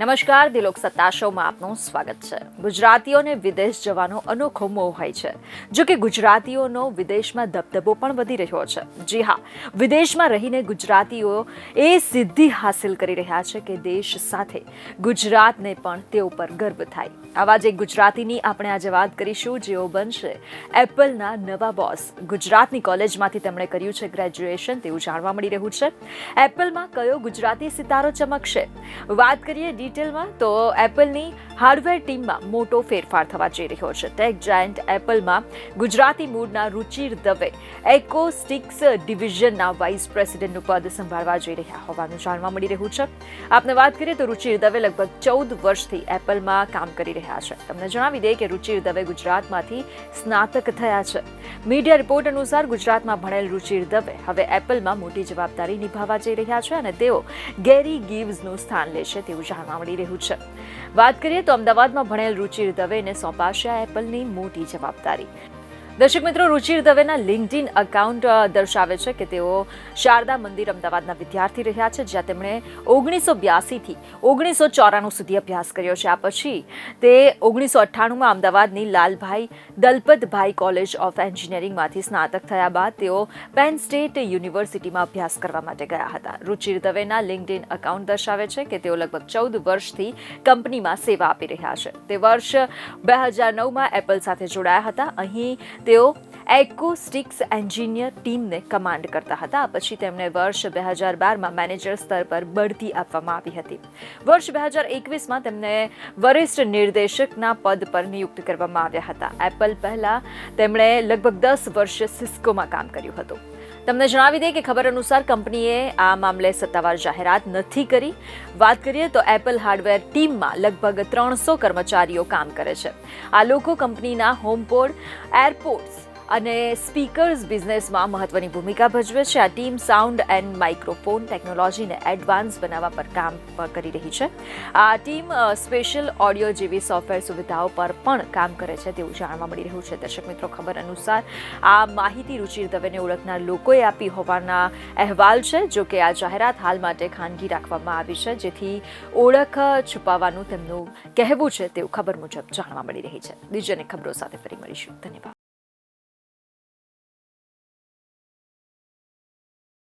નમસ્કાર, દિલોક સત્તા શોમાં આપનું સ્વાગત છે. ગુજરાતીઓને વિદેશ જવાનો અનોખો મોહ હોય છે. જો કે ગુજરાતીઓનો વિદેશમાં દબદબો પણ વધી રહ્યો છે. જી હા, વિદેશમાં રહીને ગુજરાતીઓ એ સિદ્ધિ હાંસિલ કરી રહ્યા છે કે દેશ સાથે ગુજરાતને પણ તે ઉપર ગર્વ થાય. આવા જ ગુજરાતીની આપણે આજે વાત કરીશું, જેઓ બનશે એપલના નવા બોસ. ગુજરાતની કોલેજમાંથી તેમણે કર્યું છે ગ્રેજ્યુએશન, તેવું જાણવા મળી રહ્યું છે. એપલમાં કયો ગુજરાતી સિતારો ચમકશે? વાત કરીએ ડિટેલમાં તો એપલની હાર્ડવેર ટીમમાં મોટો ફેરફાર થવા જઈ રહ્યો છે. ટેક જાયન્ટ એપલમાં ગુજરાતી મૂળના રુચિર દવે એકોસ્ટિક્સ ડિવિઝનના વાઇસ પ્રેસિડેન્ટનું પદ સંભાળવા જઈ રહ્યા હોવાનું જાણવા મળી રહ્યું છે. આપને વાત કરીએ તો રુચિર દવે લગભગ ચૌદ વર્ષથી એપલમાં કામ કરી રહ્યા છે. તમને જણાવી દઈએ કે રુચિર દવે ગુજરાતમાંથી સ્નાતક થયા છે. મીડિયા રિપોર્ટ અનુસાર ગુજરાતમાં ભણેલ રુચિર દવે હવે એપલમાં મોટી જવાબદારી નિભાવવા જઈ રહ્યા છે અને તેઓ ગેરી ગીવ્સનું સ્થાન લેશે તેવું જાણવા મળી રહ્યું છે. વાત કરીએ તો અમદાવાદમાં ભણેલ રુચિર દવેને સોંપાશે આ એપલની મોટી જવાબદારી. દર્શક મિત્રો, રુચિર દવેના લિંકડિન અકાઉન્ટ દર્શાવે છે કે તેઓ શારદા મંદિર અમદાવાદના વિદ્યાર્થી રહ્યા છે, જ્યાં તેમણે ઓગણીસો બ્યાસીથી ઓગણીસો ચોરાણું સુધી અભ્યાસ કર્યો છે. આ પછી તે ઓગણીસો અઠ્ઠાણુંમાં અમદાવાદની લાલભાઈ દલપતભાઈ કોલેજ ઓફ એન્જિનિયરિંગમાંથી સ્નાતક થયા બાદ તેઓ પેન સ્ટેટ યુનિવર્સિટીમાં અભ્યાસ કરવા માટે ગયા હતા. રુચિર દવેના લિંકડિન અકાઉન્ટ દર્શાવે છે કે તેઓ લગભગ ચૌદ વર્ષથી કંપનીમાં સેવા આપી રહ્યા છે. તે વર્ષ બે હજાર નવમાં એપલ સાથે જોડાયા હતા. અહીં તેઓ એકોસ્ટિક્સ એન્જિનિયર ટીમને કમાન્ડ કરતા હતા. પછી તેમને વર્ષ બે હજાર બારમાં મેનેજર સ્તર પર બઢતી આપવામાં આવી હતી. વર્ષ બે હજાર એકવીસમાં તેમને વરિષ્ઠ નિર્દેશકના પદ પર નિયુક્ત કરવામાં આવ્યા હતા. એપલ પહેલાં તેમણે લગભગ દસ વર્ષ સિસ્કોમાં કામ કર્યું હતું. તમને જણાવી દઈએ કે ખબર અનુસાર કંપનીએ આ મામલે સત્તાવાર જાહેરાત નથી કરી. વાત કરીએ તો એપલ હાર્ડવેર ટીમમાં લગભગ ત્રણસો કર્મચારીઓ કામ કરે છે. આ લોકો કંપનીના હોમપોડ એરપોર્ટ્સ અને સ્પીકર્સ બિઝનેસમાં મહત્વની ભૂમિકા ભજવે છે. આ ટીમ સાઉન્ડ એન્ડ માઇક્રોફોન ટેકનોલોજીને એડવાન્સ બનાવવા પર કામ કરી રહી છે. આ ટીમ સ્પેશિયલ ઓડિયો જેવી સોફ્ટવેર સુવિધાઓ પર પણ કામ કરે છે તેવું જાણવા મળી રહ્યું છે. દર્શક મિત્રો, ખબર અનુસાર આ માહિતી રુચિર દવેને ઓળખનાર લોકોએ આપી હોવાના અહેવાલ છે, જો કે આ જાહેરાત હાલ માટે ખાનગી રાખવામાં આવી છે, જેથી ઓળખ છુપાવવાનું તેમનું કહેવું છે તેવું ખબર મુજબ જાણવા મળી રહી છે. બીજાની ખબરો સાથે ફરી મળીશું. ધન્યવાદ.